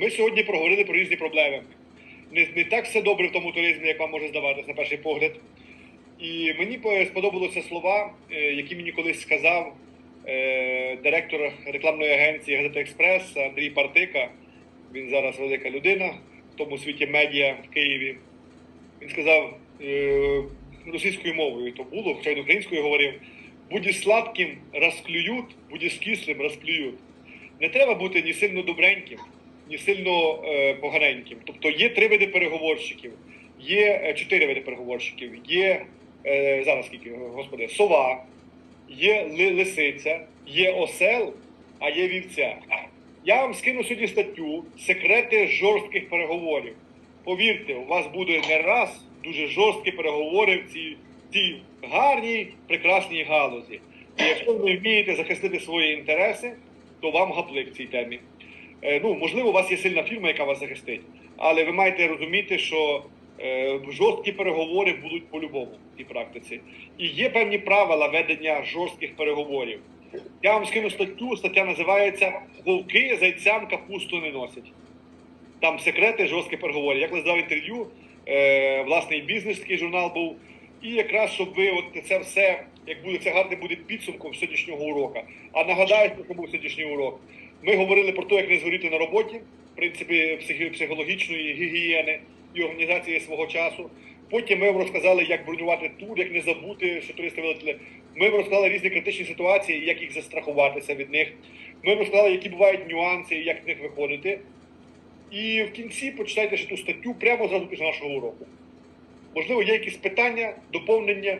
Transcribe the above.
Ми сьогодні проговорили про різні проблеми. Не, не так все добре в тому туризмі, як вам може здаватися на перший погляд. І мені сподобалися слова, е, які мені колись сказав е, директор рекламної агенції Газета Експрес Андрій Партика. Він зараз велика людина в тому світі медіа в Києві. Він сказав е, російською мовою, то було, хоча він українською говорив: будь сладким розклюють, будь кислим розклюють. Не треба бути ні сильно добреньким, ні сильно е, поганеньким. Тобто є три види переговорщиків, є е, чотири види переговорщиків, є е, зараз скільки, господи, сова, є ли, лисиця, є осел, а є вівця. Я вам скину сьогодні статтю Секрети жорстких переговорів. Повірте, у вас буде не раз дуже жорсткі переговори в цій, цій гарній, прекрасній галузі. І якщо ви вмієте захистити свої інтереси, то вам гаплик в цій темі. Е, ну, можливо, у вас є сильна фірма, яка вас захистить, але ви маєте розуміти, що е, жорсткі переговори будуть по-любому в цій практиці. І є певні правила ведення жорстких переговорів. Я вам скину статтю, стаття називається Вовки зайцям капусту не носять. Там секрети жорсткі переговори. Я колись дав інтерв'ю, е, власний бізнес, такий журнал був. І якраз щоб ви от це все, як буде це гарне буде підсумком сьогоднішнього уроку. А нагадаю, що був сьогоднішній урок. Ми говорили про те, як не згоріти на роботі, в принципі, психологічної гігієни і організації свого часу. Потім ми вам розказали, як бронювати тур, як не забути, що туристи вилетіли. Ми вам розказали різні критичні ситуації, як їх застрахуватися від них. Ми вам розказали, які бувають нюанси, як з них виходити. І в кінці почитайте ще ту статтю прямо зразу після нашого уроку. Можливо, є якісь питання, доповнення,